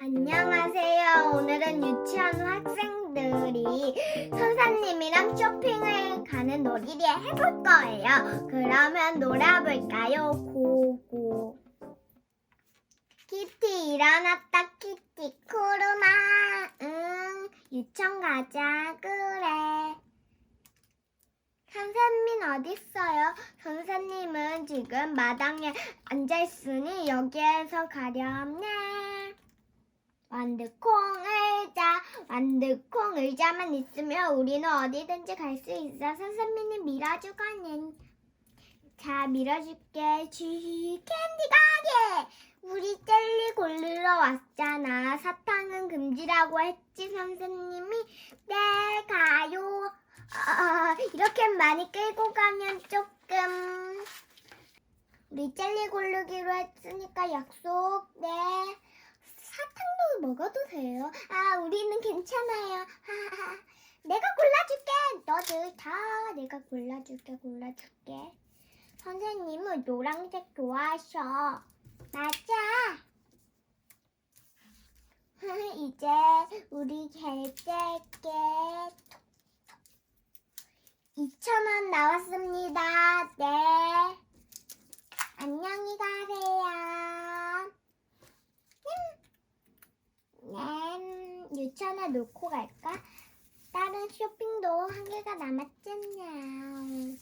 안녕하세요. 오늘은 유치원 학생들이 선생님이랑 쇼핑을 가는 놀이를 해볼 거예요. 그러면 놀아볼까요? 고고. 키티 일어났다 키티 코로나 응 유치원 가자 그래 어딨어요? 선생님은 지금 마당에 앉아있으니 여기에서 가렴네. 완두콩 의자 완두콩 의자만 있으면 우리는 어디든지 갈 수 있어. 선생님이 밀어주거든 자 밀어줄게. 쥐 캔디 가게! 우리 젤리 고르러 왔잖아. 사탕은 금지라고 했지 선생님이? 네 아, 이렇게 많이 끌고 가면 조금 우리 젤리 고르기로 했으니까 약속. 네. 사탕도 먹어도 돼요. 아 우리는 괜찮아요. 내가 골라줄게. 너들 다 내가 골라줄게 골라줄게. 선생님은 노란색 좋아하셔. 맞아. 이제 우리 결제할게 2,000원 나왔습니다. 네. 안녕히 가세요. 음. 네. 유치원에 놓고 갈까? 다른 쇼핑도 한 개가 남았잖냐.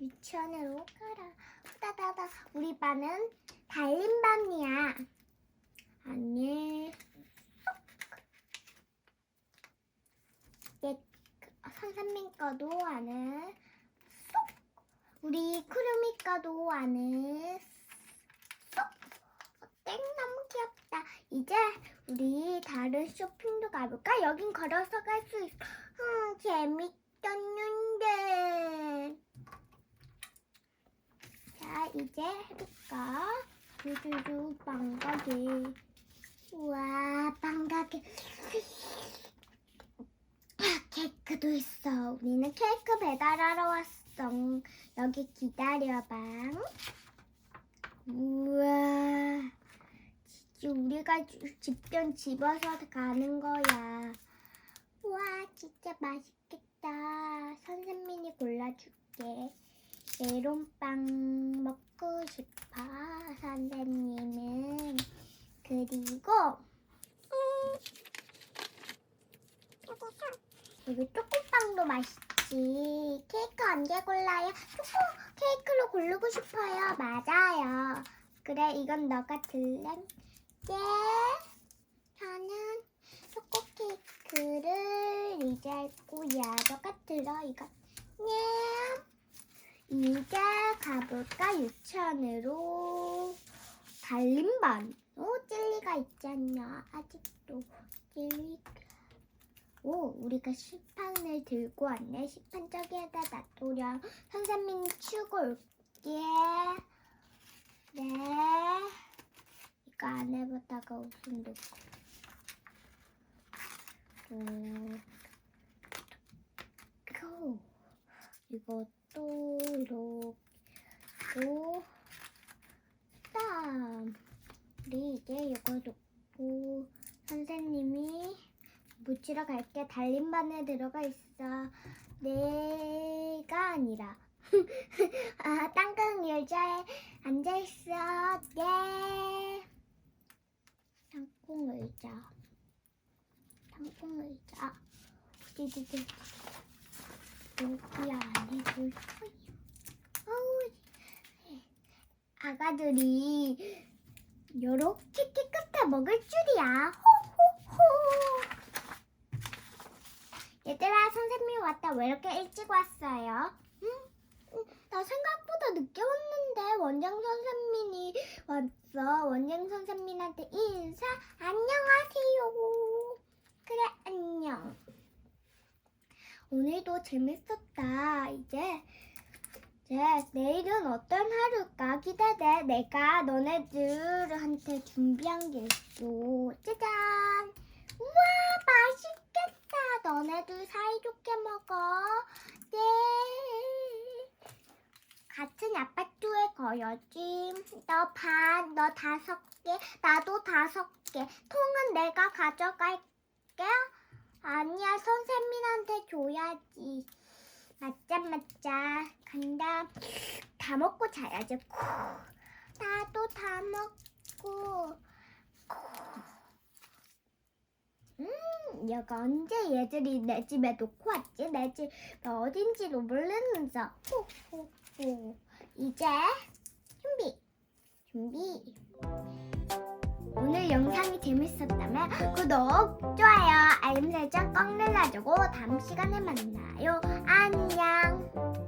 유치원으로 가라. 후다다다. 우리 반은 달림반이야. 아니. 내 거도 아는 쏙. 우리 쿠루미 거도 아는 쏙. 어때 너무 귀엽다. 이제 우리 다른 쇼핑도 가볼까? 여긴 걸어서 갈 수 있어 음 재밌겠는데. 자 이제 해볼까? 두두두 빵가게. 우와 빵가게 케이크도 있어. 우리는 케이크 배달하러 왔어. 여기 기다려봐. 우와. 진짜 우리가 주- 직접 집어서 가는 거야. 와, 진짜 맛있겠다. 선생님이 골라줄게. 메론빵 먹고 싶어, 선생님은. 그리고, 음, 그리고 초코빵도 맛있지. 케이크 언제 골라요? 초코 케이크로 고르고 싶어요. 맞아요. 그래, 이건 너가 들래? 네. 저는 초코 케이크를 이제 할 거야. 너가 들어, 이거. 네. 이제 가볼까? 유치원으로. 달림반. 오, 젤리가 있잖아. 아직도. 젤리가. 오, 우리가 식판을 들고 왔네. 식판 저기에다 놔두렴. 선생님 치우고 올게. 네. 이거 안에다가 웃음 넣고. 고. 이것도 이렇게. 고. 다음. 우리 이제 이거 놓고 선생님이 묻히러 갈게 달림반에 들어가 있어. 내가 아니라. 아, 땅콩 의자에 앉아 있어. 네. 땅콩 의자. 땅콩 의자. 어디디디. 여기 아니고. 어우, 아가들이 요렇게 깨끗해 먹을 줄이야. 호호호. 얘들아 선생님이 왔다. 왜 이렇게 일찍 왔어요? 응? 응, 나 생각보다 늦게 왔는데 원장 선생님이 왔어. 원장 선생님한테 인사. 안녕하세요. 그래 안녕. 오늘도 재밌었다. 이제 이제 내일은 어떤 하루일까 기대돼. 내가 너네들한테 준비한 게 있어. 짜잔. 우와 맛있겠다 너네들 사이좋게 먹어 네 같은 아파트에 거여지. 너 반, 너 다섯 개, 나도 다섯 개. 통은 내가 가져갈게. 아니야, 선생님한테 줘야지. 맞자, 맞자. 간다. 다 먹고 자야지. 쿠. 나도 다 먹고. 쿠. 음, 여가 언제 얘들이 내 집에 놓고 왔지? 내 집 어딘지도 모르면서. 호호호. 이제 준비. 준비. 오늘 영상이 재밌었다면 구독, 좋아요, 알림 설정 꼭 눌러주고 다음 시간에 만나요. 안녕.